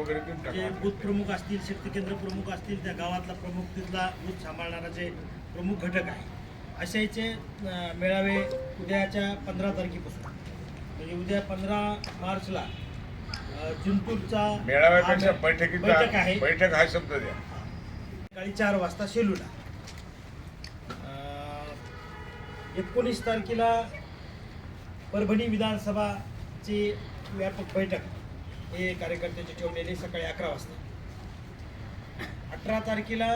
वगैरे टाका बूथ प्रमुख असतील शक्ती केंद्र प्रमुख असतील त्या गावातला प्रमुख तिथला बूथ सांभाळणारा जे प्रमुख घटक आहे अशाचे मेळावे उद्याच्या पंधरा तारखेपासून. म्हणजे उद्या पंधरा मार्चला जिंतूरचा मेळाव्यापेक्षा बैठक बैठकीचा आहे. बैठक हा शब्द द्या. सकाळी चार वाजता शेलूला. एकोणीस तारखेला परभणी विधानसभाची व्यापक बैठक. हे कार्यकर्त्यांची ठेवलेली सकाळी अकरा वाजता. अठरा तारखेला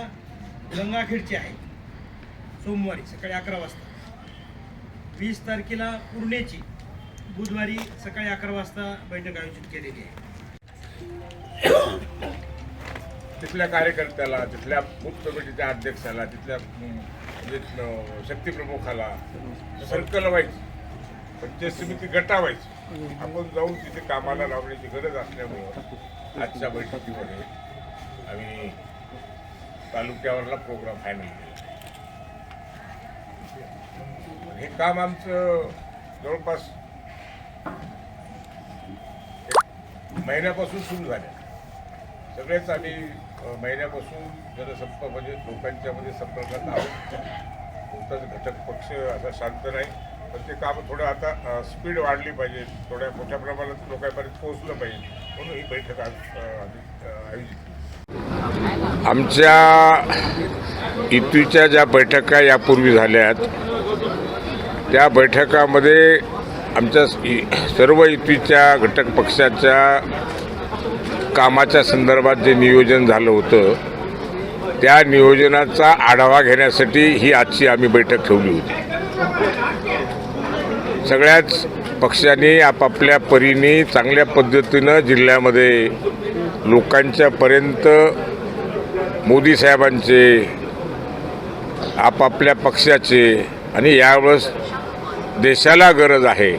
गंगाखेडची आहे. सोमवारी सकाळी अकरा वाजता. वीस तारखेला पूर्णेची बुधवारी सकाळी अकरा वाजता बैठक आयोजित केलेली आहे. तिथल्या कार्यकर्त्याला तिथल्या बूथ कमिटीच्या अध्यक्षाला तिथल्या शक्तीप्रमुखाला म्हणजे सर्कल व्हायची पंचायत समिती गटावायची आपण जाऊन तिथे कामाला लावण्याची गरज असल्यामुळं आजच्या बैठकीमध्ये आम्ही तालुक्यावरला प्रोग्राम फायनल केला. हे काम आमचं जवळपास महिन्यापासून सुरू झालं. सगळेच आम्ही महिन्यापासून जनसंपर्क म्हणजे लोकांच्यामध्ये संपर्कात आहोत. कोणताच घटक पक्ष असा शांत नाही. पण ते काम थोडं आता स्पीड वाढली पाहिजे. थोड्या मोठ्या प्रमाणात लोकांपर्यंत पोहोचलं पाहिजे. म्हणून ही बैठक आज आयोजित आमच्या इथूच्या ज्या बैठका यापूर्वी झाल्यात त्या बैठकामध्ये आमच्या सर्व इथूच्या घटक पक्षाच्या कामाच्या संदर्भात जे नियोजन झालं होतं त्या नियोजनाचा आढावा घेण्यासाठी ही आजची आम्ही बैठक ठेवली होती. सगळ्याच पक्षांनी आपापल्या परीने चांगल्या पद्धतीनं जिल्ह्यामध्ये लोकांच्यापर्यंत मोदी साहेबांचे आपापल्या पक्षाचे आणि यावेळेस देशाला गरज आहे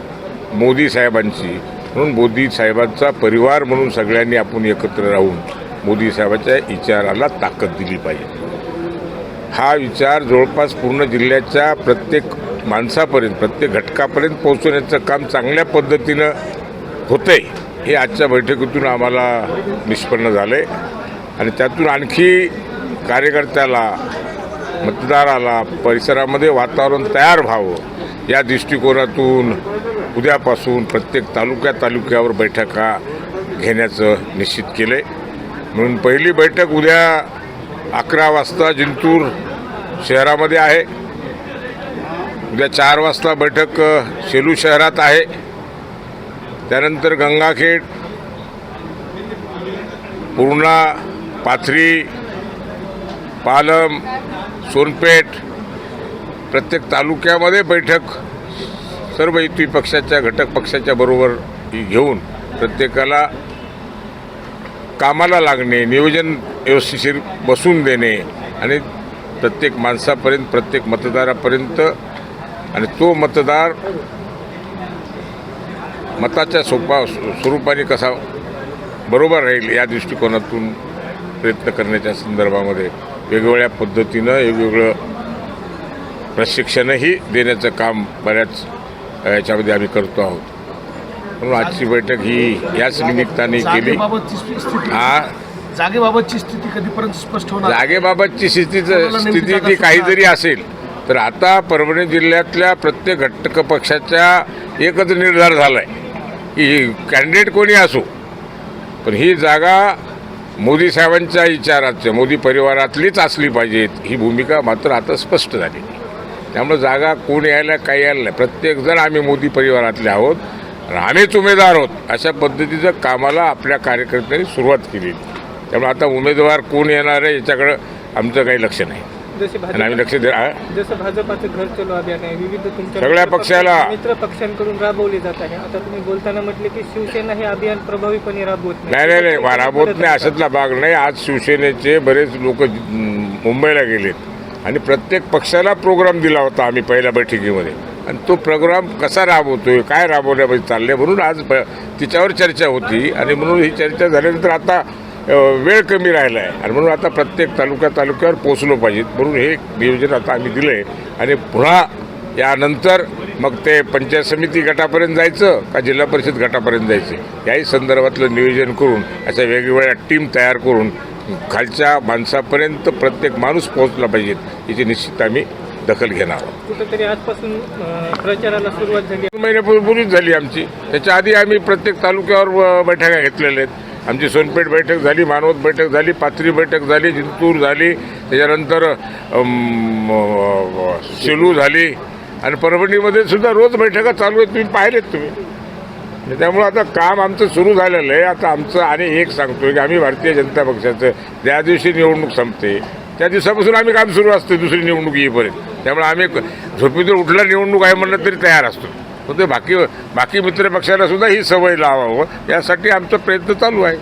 मोदी साहेबांची. म्हणून मोदी साहेबांचा परिवार म्हणून सगळ्यांनी आपण एकत्र राहून मोदी साहेबांच्या विचाराला ताकद दिली पाहिजे. हा विचार जवळपास पूर्ण जिल्ह्याच्या प्रत्येक माणसापर्यंत प्रत्येक घटकापर्यंत पोहोचवण्याचं काम चांगल्या पद्धतीनं होतंय. हे आजच्या बैठकीतून आम्हाला निष्पन्न झालं आहे आणि त्यातून आणखी कार्यकर्त्याला मतदाराला परिसरामध्ये वातावरण तयार व्हावं या दृष्टिकोनातून उद्यापासून प्रत्येक तालुक्या तालुक्यावर बैठका घेण्याचं निश्चित केलं आहे म्हणून पहिली बैठक उद्या अकरा वाजता जिंतूर शहरामध्ये आहे. उद्या चार वाजता बैठक सेलू शहरात आहे. त्यानंतर गंगाखेड पूर्णा पाथरी पालम सोनपेठ प्रत्येक तालुक्यामध्ये बैठक सर्व युती पक्षाच्या घटक पक्षाच्या बरोबर ही घेऊन प्रत्येकाला कामाला लागणे नियोजन व्यवस्थिशीर बसून देणे आणि प्रत्येक माणसापर्यंत प्रत्येक मतदारापर्यंत आणि तो मतदार मताच्या सोपा स्वरूपाने कसा बरोबर राहील या दृष्टिकोनातून प्रयत्न करण्याच्या संदर्भामध्ये वेगवेगळ्या पद्धतीनं वेगवेगळं प्रशिक्षणही देण्याचं काम बऱ्याच याच्यामध्ये आम्ही करतो आहोत. म्हणून आजची बैठक ही याच निमित्ताने केली. स्थिती स्थिती- हा? जागेबाबतची स्थिती कधीपर्यंत स्पष्ट होणार? जागेबाबतची स्थितीचं स्थिती ती काही जरी असेल. तर आता परभणी जिल्ह्यातल्या प्रत्येक घटक पक्षाच्या एकच निर्धार झाला आहे की कॅन्डिडेट कोणी असो. पण ही जागा मोदी साहेबांच्या विचाराच्या मोदी परिवारातलीच असली पाहिजेत ही भूमिका मात्र आता स्पष्ट झाली. त्यामुळे जागा कोण यायला काही यायला नाही. प्रत्येकजण आम्ही मोदी परिवारातले आहोत आम्हीच उमेदवार आहोत. अशा पद्धतीचं कामाला आपल्या कार्यकर्त्यांनी सुरुवात केली. त्यामुळे आता उमेदवार कोण येणार आहे याच्याकडं आमचं काही लक्ष नाही. जसे आणि आम्ही लक्ष दे आ? जसं भाजपाचं घर चलो अभियान आहे विविध तुमच्या सगळ्या मित्र पक्षाला- पक्ष- मित्र पक्षांकडून राबवले जात आहे. आता तुम्ही बोलताना म्हटले की शिवसेना हे अभियान प्रभावीपणे राबवत नाही. नाही नाही राबवत नाही अशातला भाग नाही. आज शिवसेनेचे बरेच लोक मुंबईला गेलेत. आणि प्रत्येक पक्षाला प्रोग्राम दिला होता आम्ही पहिल्या बैठकीमध्ये. आणि तो प्रोग्राम कसा राबवतोय काय राबवण्यामध्ये चालले म्हणून आज ब- तिच्यावर चर्चा होती. आणि म्हणून ही चर्चा झाल्यानंतर आता वेळ कमी राहिला आहे आणि म्हणून आता प्रत्येक तालुक्या तालुक्यावर पोचलो पाहिजेत म्हणून हे नियोजन आता आम्ही दिलं आहे आणि पुन्हा यानंतर मग ते पंचायत समिती गटापर्यंत जायचं का जिल्हा परिषद गटापर्यंत जायचं? याही संदर्भातलं नियोजन करून अशा वेगवेगळ्या टीम तयार करून खालच्या माणसापर्यंत प्रत्येक माणूस पोहोचला पाहिजेत याची निश्चित आम्ही दखल घेणार आहोत. कुठंतरी आजपासून प्रचाराला सुरुवात झाली. महिन्यापूर्वीच झाली आमची. त्याच्या आधी आम्ही प्रत्येक तालुक्यावर बैठका घेतलेल्या आहेत. आमची सोनपेठ बैठक झाली मानवत बैठक झाली पाथरी बैठक झाली जिंतूर झाली त्याच्यानंतर सेलू झाली. आणि परभणीमध्ये सुद्धा रोज बैठका चालू आहेत तुम्ही पाहिलेत तुम्ही. त्यामुळं आता काम आमचं सुरू झालेलं आहे. आता आमचं आणि एक सांगतोय की आम्ही भारतीय जनता पक्षाचं ज्या दिवशी निवडणूक संपते त्या दिवसापासून आम्ही काम सुरू असते दुसरी निवडणूक येईपर्यंत. त्यामुळे आम्ही झोपेतून उठला निवडणूक आहे म्हणलं तरी तयार असतो. फक्त बाकी बाकी मित्र पक्षाला सुद्धा ही सवय लावावं. हो, यासाठी आमचा प्रयत्न चालू आहे.